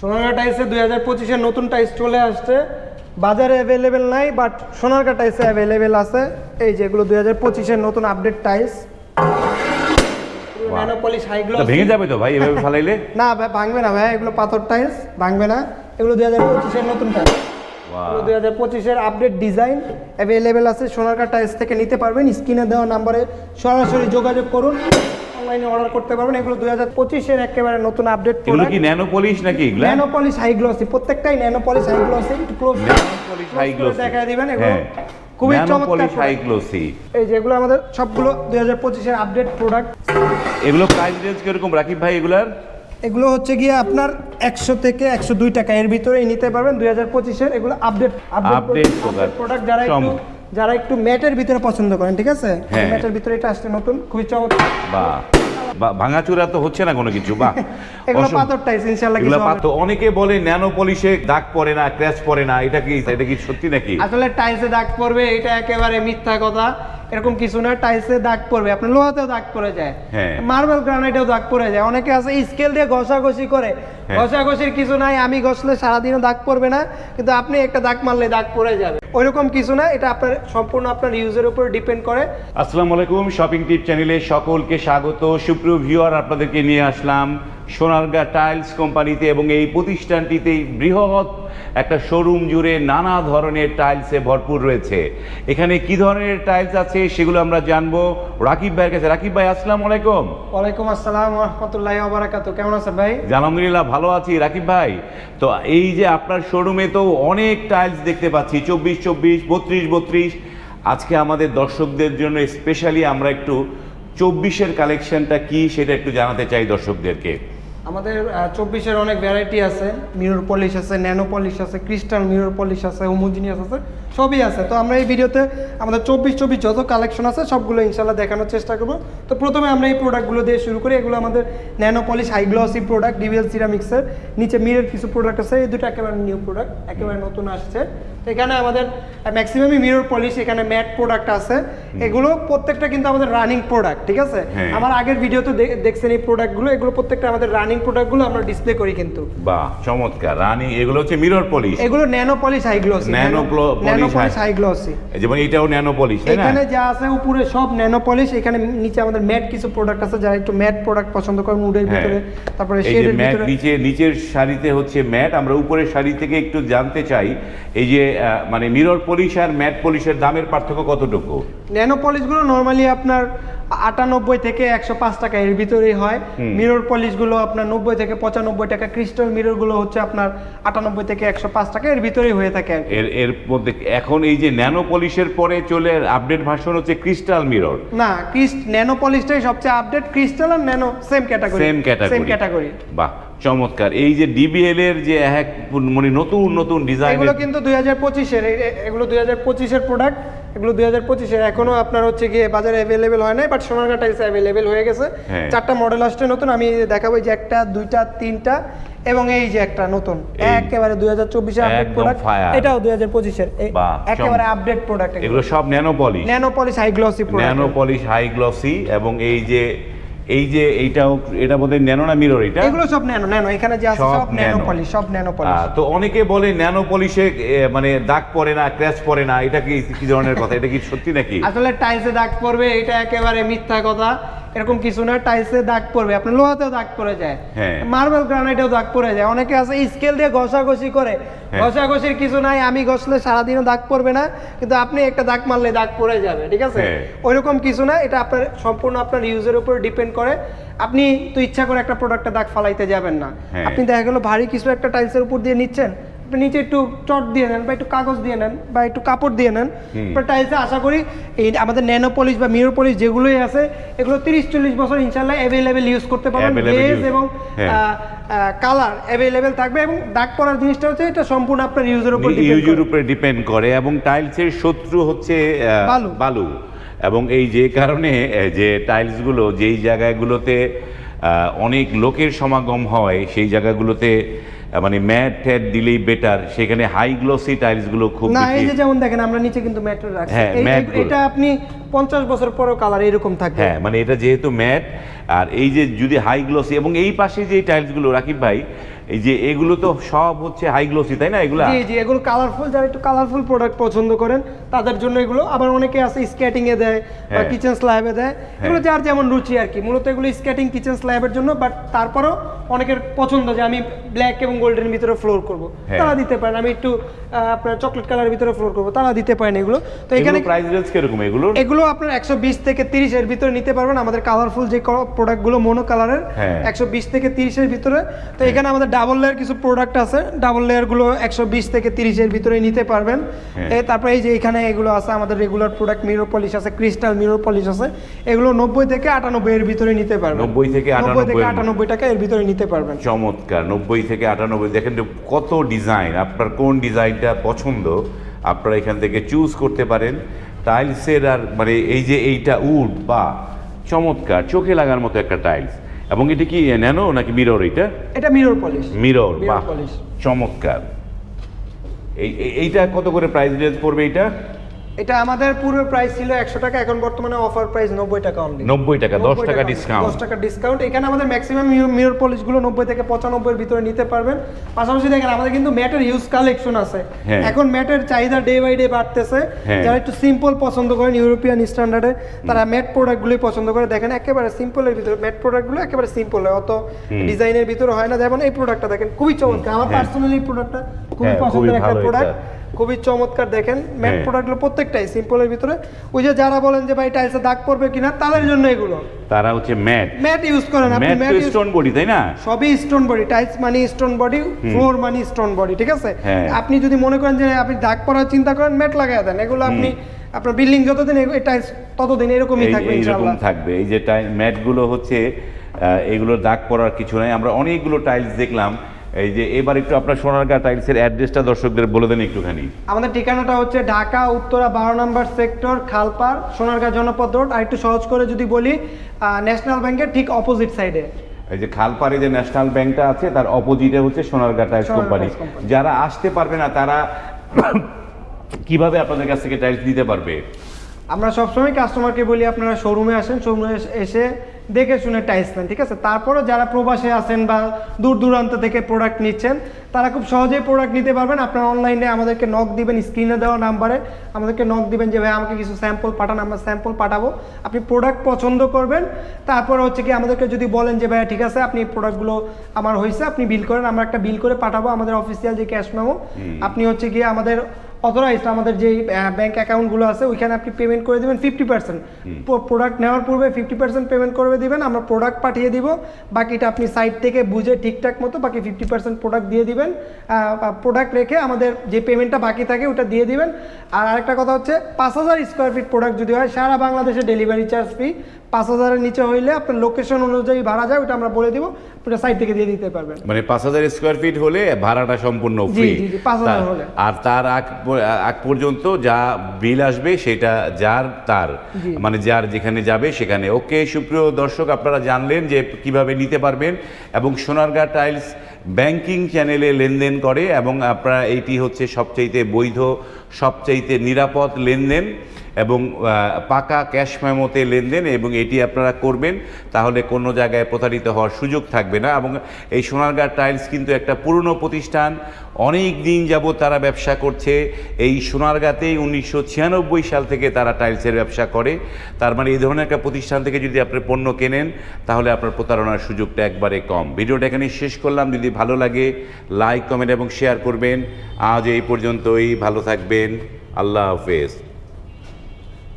সোনারগাঁ টাইলসে দুই হাজার পঁচিশের নতুন টাইলস চলে আসছে। বাজারে অ্যাভেলেবেল নাই বাট সোনারগাঁ টাইসে অ্যাভেলেবেল আছে। এই যেগুলো দুই হাজার পঁচিশের নতুন আপডেট টাইলস। ন্যানোপলিশ হাইগ্লো তা ভেঙে যাবে তো ভাই এভাবে ফালাইলে? না ভাই ভাঙবে না ভাই এগুলো পাথর টাইলস ভাঙবে না। এগুলো দুই হাজার পঁচিশের নতুন টাইলস। দুই হাজার পঁচিশের আপডেট ডিজাইন অ্যাভেলেবেল আছে। সোনারগাঁ টাইলস থেকে নিতে পারবেন স্ক্রিনে দেওয়া নাম্বারে সরাসরি যোগাযোগ করুন। অনলাইনে অর্ডার করতে পারবেন। এগুলো দুই হাজার পঁচিশের একেবারে নতুন আপডেট এগুলো কি ন্যানো পলিশ নাকি এগুলো? ন্যানো পলিশ হাই গ্লসি প্রত্যেকটাই nano polish high glossy close high glossy দেখা দিবেন এগুলো। হ্যাঁ। খুবই চমৎকার হাই। গ্লোসি এই যেগুলো আমাদের সবগুলো দুই হাজার পঁচিশের আপডেট প্রোডাক্ট এগুলো প্রাইস রেঞ্জ কীরকম রাকিব ভাই এগুলার? এগুলো হচ্ছে গিয়ে আপনার একশো থেকে একশো দুই টাকা। এর ভিতরেই নিতে পারবেন দুই হাজার পঁচিশের এগুলো আপডেট product। প্রোডাক্ট যারা একটু। যারা একটু ম্যাটের ভিতরে পছন্দ করেন ঠিক আছে? হ্যাঁ। ম্যাটের ভিতরে এটা আসছে নতুন খুবই চমৎকার। বাহ। বা ভাঙাচুরা তো হচ্ছে না কোনো কিছু বা এগুলো পাথর টাইস ইনশাল্লাহ কিছু পাথর অনেকে বলে ন্যানো পলিশে দাগ পড়ে না ক্র্যাশ পড়ে না এটা কি এটা কি সত্যি নাকি? আসলে দাগ পড়বে এটা একেবারে মিথ্যা কথা। এরকম কিছু না দাগ পড়বে আপনার লোহাতেও দাগ পড়ে যায়। হ্যাঁ। মার্বেল গ্রানাইটেও দাগ পড়ে যায়। অনেকে আছে স্কেল দিয়ে ঘষাঘষি করে। হ্যাঁ। ঘষাঘষির কিছু নাই আমি ঘষলে সারাদিনও দাগ পড়বে না কিন্তু আপনি একটা দাগ মারলে দাগ পড়ে যাবে। ওইরকম কিছু না এটা আপনার সম্পূর্ণ আপনার ইউজের উপর ডিপেন্ড করে। আসসালামু আলাইকুম শপিং টিপ চ্যানেলে সকলকে স্বাগত। সুপ্রিয় ভিউয়ার আপনাদেরকে নিয়ে আসলাম সোনারগা টাইলস কোম্পানিতে এবং এই প্রতিষ্ঠানটিতে বৃহৎ একটা শোরুম জুড়ে নানা ধরনের টাইলসে ভরপুর রয়েছে। এখানে কি ধরনের টাইলস আছে সেগুলো আমরা জানব। রাকিব ভাইয়ের কাছে। রাকিব ভাই আসসালাম আলাইকুম। ওয়ালাইকুম আসসালাম রহমতুল্লাহ আবরাকাত কেমন আছেন ভাই? আলহামদুলিল্লাহ ভালো আছি। রাকিব ভাই তো এই যে আপনার শোরুমে তো অনেক টাইলস দেখতে পাচ্ছি। চব্বিশ চব্বিশ বত্রিশ বত্রিশ। আজকে আমাদের দর্শকদের জন্য স্পেশালি আমরা একটু চব্বিশের কালেকশনটা কি সেটা একটু জানাতে চাই দর্শকদেরকে। আমাদের চব্বিশের অনেক ভ্যারাইটি আছে। মিরর পলিশ আছে ন্যানো পলিশ আছে ক্রিস্টাল মিরর পলিশ আছে হোমোজিনিয়াস আছে। সবই আছে। তো আমরা এই ভিডিওতে আমাদের চব্বিশ চব্বিশ যত কালেকশন আছে সবগুলো ইনশাল্লাহ দেখানোর চেষ্টা করব। তো প্রথমে আমরা এই প্রোডাক্টগুলো দিয়ে শুরু করি। এগুলো আমাদের nano polish high glossy product DVL সিরামিক্সের নিচে মিরের কিছু প্রোডাক্ট আছে। এই দুটো একেবারে নিউ প্রোডাক্ট একেবারে নতুন আসছে। তো এখানে আমাদের ম্যাক্সিমামই মিরর পলিশ এখানে ম্যাট প্রোডাক্ট আছে। এগুলো প্রত্যেকটা কিন্তু আমাদের রানিং প্রোডাক্ট ঠিক আছে? হ্যাঁ। আমার আগের ভিডিওতে দেখছেন এই প্রোডাক্টগুলো এগুলো প্রত্যেকটা আমাদের রানিং প্রোডাক্টগুলো আমরা ডিসপ্লে করি কিন্তু। বাহ চমৎকার। রানি এগুলো হচ্ছে মিরর পলিশ এগুলো nano polish high glossy Nano nano polish high glossy যেমন এটাও ন্যানো পলিশ তাই না? এখানে যা আছে উপরে সব ন্যানো পলিশ এখানে নিচে আমাদের ম্যাট কিছু প্রোডাক্ট আছে যারা একটু ম্যাট প্রোডাক্ট পছন্দ করেন উডের হ্যাঁ। ভিতরে তারপরে এই যে শেডের ম্যাট ভিতরে নিচে নিচের শাড়িতে হচ্ছে ম্যাট। আমরা উপরের শাড়ি থেকে একটু জানতে চাই এই যে মানে মিরর পলিশ আর ম্যাট পলিশের দামের পার্থক্য কতটুকু? ন্যানো পলিশগুলো নর্মালি আপনার আটানব্বই থেকে একশো পাঁচ টাকা এর ভিতরেই হয়। মিরর পলিশগুলো আপনার নব্বই থেকে পঁচানব্বই টাকা। ক্রিস্টাল মিররগুলো হচ্ছে আপনার আটানব্বই থেকে একশো পাঁচ টাকা এর ভিতরেই হয়ে থাকে। এর এর মধ্যে এখন এই যে ন্যানো পলিশের পরে চলে আপডেট ভার্সন হচ্ছে ক্রিস্টাল মিরর না ক্রিস্ট ন্যানো পলিশটাই সবচেয়ে আপডেট ক্রিস্টাল আর nano same category same category same category বাহ চমৎকার। এই যে ডিবিএল এর যে এক মানে নতুন নতুন ডিজাইন এগুলো কিন্তু দুই হাজার পঁচিশের এগুলো দুই হাজার পঁচিশের প্রোডাক্ট এগুলো দুই হাজার পঁচিশের। এখনও আপনার হচ্ছে গিয়ে বাজারে অ্যাভেলেবেল হয় নাই বাট সোনারঘাট টাইলস অ্যাভেলেবেল হয়ে গেছে। হ্যাঁ। চারটা মডেল আসছে নতুন আমি দেখাবো যে একটা দুইটা তিনটা। এবং এই যে একটা নতুন একেবারে দুই হাজার চব্বিশের আপডেট প্রোডাক্ট এটাও দুই হাজার পঁচিশের একেবারে আপডেট প্রোডাক্ট এগুলো। সব nano polish nano polish high glossy nano polish high glossy এবং এই যে এই যে এইটাও এটা বোধহয় ন্যানো না মিরর এটা? এগুলো সব ন্যানো ন্যানো এখানে যে আছে সব ন্যানো। পলিশ সব ন্যানো পলিশ তো অনেকে বলে ন্যানো পলিশে মানে দাগ পড়ে না ক্র্যাশ পড়ে না এটা কি কি ধরনের কথা? এটা কি সত্যি নাকি? আসলে টাইলসে দাগ পড়বে এটা একেবারে মিথ্যা কথা। এরকম কিছু না টাইলসে দাগ পড়বে আপনার লোহাতেও দাগ পড়ে যায় হ্যাঁ। মার্বেল গ্রানাইটেও দাগ পড়ে যায় অনেকে আছে স্কেল দিয়ে ঘষাঘষি করে হ্যাঁ। ঘষাঘষির কিছু নাই আমি ঘষলে সারাদিনও দাগ পড়বে না কিন্তু আপনি একটা দাগ মারলে দাগ পড়ে যাবে ঠিক আছে হ্যাঁ। ওইরকম কিছু না এটা আপনার সম্পূর্ণ আপনার ইউজের উপর ডিপেন্ড করে আপনি তো ইচ্ছা করে একটা প্রোডাক্টে দাগ ফালাইতে যাবেন না হ্যাঁ। আপনি দেখা গেলো ভারী কিছু একটা টাইলসের উপর দিয়ে নিচ্ছেন নিচে একটু চট দিয়ে নেন বা একটু কাগজ দিয়ে নেন বা একটু কাপড় দিয়ে নেন। টাইলসে আশা করি এই আমাদের ন্যানো পলিশ বা মিরর পলিশ যেগুলোই আছে এগুলো তিরিশ চল্লিশ বছর ইনশাল্লাহ অ্যাভেলেবেল ইউজ করতে পারবেন Available এবং। কালার অ্যাভেলেবেল থাকবে এবং দাগ পড়ার জিনিসটা হচ্ছে এটা সম্পূর্ণ আপনার ইউজের উপর ইউজের উপরে ডিপেন্ড করে এবং টাইলসের শত্রু হচ্ছে বালু। বালু এবং এই যে কারণে যে টাইলসগুলো যেই জায়গাগুলোতে অনেক লোকের সমাগম হয় সেই জায়গাগুলোতে মানে ম্যাট ট্যাট দিলেই বেটার সেখানে হাই গ্লসি টাইলসগুলো খুব না এই যে যেমন দেখেন আমরা নিচে কিন্তু ম্যাট রাখছি। হ্যাঁ, গুলো। এটা আপনি পঞ্চাশ বছর পরও কালার এরকম থাকবে। হ্যাঁ মানে এটা যেহেতু ম্যাট আর এই যে যদি হাই গ্লসি এবং এই পাশে যে টাইলসগুলো রাকিব ভাই এই যে এগুলো তো সব হচ্ছে হাই গ্লোসি তাই না এগুলা? জি জি এগুলো কালারফুল যারা একটু কালারফুল প্রোডাক্ট পছন্দ করেন তাদের জন্য এগুলো। আবার অনেকে আছে স্কেটিং এ দেয় বা হ্যাঁ। কিচেন স্ল্যাবে দেয়। এগুলো যার যেমন রুচি আর কি। মূলত এগুলো স্কেটিং কিচেন স্ল্যাবের জন্য বাট তারপরেও অনেকের পছন্দ যে আমি ব্ল্যাক এবং গোল্ডের ভিতরে ফ্লোর করব। হ্যাঁ। তারা দিতে পারেন। আমি একটু আপনার চকলেট কালারের ভিতরে ফ্লোর করব। তারা দিতে পারেন এগুলো। তো এখানে প্রাইস রেঞ্জ কীরকম এগুলোর? এগুলো আপনার একশো বিশ থেকে তিরিশ এর ভিতরে নিতে পারবেন। আমাদের কালারফুল যে প্রোডাক্টগুলো মোনো কালারের হ্যাঁ। একশো বিশ থেকে তিরিশের ভিতরে। তো এখানে আমাদের ডাবল লেয়ার কিছু প্রোডাক্ট আছে। ডাবল লেয়ারগুলো একশো বিশ থেকে তিরিশের ভিতরে নিতে পারবেন। হ্যাঁ। তারপরে এই যে এখানে এগুলো আছে আমাদের রেগুলার প্রোডাক্ট মিরর পলিশ আছে ক্রিস্টাল মিরর পলিশ আছে এগুলো নব্বই থেকে আটানব্বই এর ভিতরে নিতে পারবেন। 90 থেকে নব্বই থেকে আটানব্বই টাকা এর ভিতরে নিতে পারবেন। চমৎকার নব্বই থেকে আটানব্বই দেখেন কত ডিজাইন আপনার কোন ডিজাইনটা পছন্দ আপনারা এখান থেকে চুজ করতে পারেন। টাইলসের আর মানে এই যে এইটা উড বা চমৎকার চোখে লাগার মতো একটা টাইলস এবং এটা কি ন্যানো নাকি মিরর এটা? এটা মিরর পলিশ মিরর বাহ। চমৎকার। এই- এইটা কত করে প্রাইস রেঞ্জ পড়বে এটা? এটা আমাদের পূর্বে প্রাইস ছিল একশো টাকা এখন বর্তমানে অফার প্রাইস নব্বই টাকা অনলি নব্বই টাকা দশ টাকা ডিসকাউন্ট দশ টাকা ডিসকাউন্ট এখানে আমাদের ম্যাক্সিমাম মিরর পলিশগুলো নব্বই থেকে পঁচানব্বই এর ভিতরে নিতে পারবেন। পাশাপাশি দেখেন আমাদের কিন্তু ম্যাটের হিউজ কালেকশন আছে। হ্যাঁ। এখন ম্যাটের চাহিদা ডে বাই ডে বাড়তেছে। হ্যাঁ। যারা একটু সিম্পল পছন্দ করেন ইউরোপিয়ান স্ট্যান্ডার্ডে তারা ম্যাট প্রোডাক্ট প্রোডাক্টগুলোই পছন্দ করে। দেখেন একেবারে সিম্পলের ভিতরে ম্যাট প্রোডাক্টগুলো একেবারে সিম্পল হয়। অত ডিজাইনের ভিতরে হয় না। যেমন এই প্রোডাক্টটা দেখেন খুবই চমৎকার। আমার হ্যাঁ। পার্সোনালি এই প্রোডাক্টটা খুবই হ্যাঁ, পছন্দের একটা প্রোডাক্ট। খুবই চমৎকার দেখেন ম্যাট। প্রোডাক্টগুলো প্রত্যেকটাই সিম্পলের ভিতরে। ওই যে যারা বলেন যে ভাই টাইলসে দাগ পড়বে কিনা তাদের জন্য এগুলো। তারা হচ্ছে ম্যাট ম্যাট ইউজ করেন আপনি ম্যাট স্টোন বডি তাই না? সবই স্টোন বডি টাইলস মানে স্টোন বডি ফ্লোর মানে স্টোন বডি ঠিক আছে? হ্যাঁ। আপনি যদি মনে করেন যে আপনি দাগ পড়ার চিন্তা করেন ম্যাট লাগায় দেন। এগুলো আপনি আপনার বিল্ডিং যতদিন এই টাইলস ততদিন এরকমই থাকবে ইনশাআল্লাহ। থাকবে। এই যে ম্যাটগুলো হচ্ছে আহ, এগুলোর দাগ পড়ার কিছু নাই। আমরা অনেকগুলো টাইলস দেখলাম। এই যে এবার একটু আপনার সোনারগাঁ টাইলসের অ্যাড্রেসটা দর্শকদের বলে দেন একটুখানি। আমাদের ঠিকানাটা হচ্ছে ঢাকা উত্তরা বারো নম্বর সেক্টর খালপাড় সোনারগাঁ জনপদ রোড। আর একটু সহজ করে যদি বলি ন্যাশনাল ব্যাংকের ঠিক অপোজিট সাইডে এই যে খালপাড়ে যে ন্যাশনাল ব্যাংকটা আছে তার অপোজিটে হচ্ছে Sonargaon tiles company. Tiles company. যারা আসতে পারবে না তারা কীভাবে আপনাদের কাছ থেকে টাইলস নিতে পারবে? আমরা সবসময় কাস্টমারকে বলি আপনারা শোরুমে আসেন শোরুমে এসে দেখে শুনে টাইলস নেন ঠিক আছে? তারপরে যারা প্রবাসে আসেন বা দূর দূরান্ত থেকে প্রোডাক্ট নিচ্ছেন তারা খুব সহজেই প্রোডাক্ট নিতে পারবেন। আপনারা অনলাইনে আমাদেরকে নক দিবেন স্ক্রিনে দেওয়া নাম্বারে আমাদেরকে নক দিবেন যে ভাই আমাকে কিছু স্যাম্পল পাঠান আমরা স্যাম্পল পাঠাবো। আপনি প্রোডাক্ট পছন্দ করবেন। তারপরে হচ্ছে কি আমাদেরকে যদি বলেন যে ভাইয়া ঠিক আছে আপনি প্রোডাক্টগুলো আমার হয়েছে আপনি বিল করেন আমরা একটা বিল করে পাঠাবো আমাদের অফিসিয়াল যে ক্যাশ মেমো আপনি হচ্ছে গিয়ে আমাদের অথরাইজড আমাদের যে ব্যাংক অ্যাকাউন্টগুলো আছে ওইখানে আপনি পেমেন্ট করে দেবেন ফিফটি পার্সেন্ট প্রোডাক্ট নেওয়ার পূর্বে ফিফটি পার্সেন্ট পেমেন্ট করে দিবেন আমরা প্রোডাক্ট পাঠিয়ে দিব বাকিটা আপনি সাইট থেকে বুঝে ঠিকঠাক মতো বাকি ফিফটি পার্সেন্ট প্রোডাক্ট দিয়ে দিবেন। প্রোডাক্ট রেখে আমাদের যে পেমেন্টটা বাকি থাকে ওটা দিয়ে দিবেন। আর আরেকটা কথা হচ্ছে পাঁচ হাজার স্কোয়ার ফিট প্রোডাক্ট যদি হয় সারা বাংলাদেশে ডেলিভারি চার্জ ফ্রি পাঁচ হাজারের নিচে হইলে আপনার লোকেশন অনুযায়ী ভাড়া যায় ওটা আমরা বলে দিব। ওটা সাইট থেকে দিয়ে দিতে পারবেন। মানে পাঁচ হাজার স্কোয়ার ফিট হলে ভাড়াটা সম্পূর্ণ ফ্রি জি, জি, 5,000 হলে। আর তার আগ আগ পর্যন্ত যা বিল আসবে সেটা যার তার। মানে যার যেখানে যাবে সেখানে। ওকে সুপ্রিয় দর্শক আপনারা জানলেন যে কীভাবে নিতে পারবেন এবং সোনারগাঁ টাইলস ব্যাংকিং চ্যানেলে লেনদেন করে এবং আপনারা এইটি হচ্ছে সবচাইতে বৈধ সবচাইতে নিরাপদ লেনদেন। এবং পাকা ক্যাশ মেমোতে লেনদেন এবং এটি আপনারা করবেন, তাহলে কোনো জায়গায় প্রতারিত হওয়ার সুযোগ থাকবে না। এবং এই সোনারগাঁ টাইলস কিন্তু একটা পুরনো প্রতিষ্ঠান, অনেক দিন যাবত তারা ব্যবসা করছে। এই সোনারগাঁতেই উনিশশো ছিয়ানব্বই সাল থেকে তারা টাইলসের ব্যবসা করে। তার মানে এই ধরনের একটা প্রতিষ্ঠান থেকে যদি আপনি পণ্য কেনেন, তাহলে আপনার প্রতারণার সুযোগটা একবারে কম। ভিডিওটা এখানে শেষ করলাম। যদি ভালো লাগে, লাইক, কমেন্ট এবং শেয়ার করবেন। আজ এই পর্যন্তই। ভালো থাকবেন। আল্লাহ হাফেজ।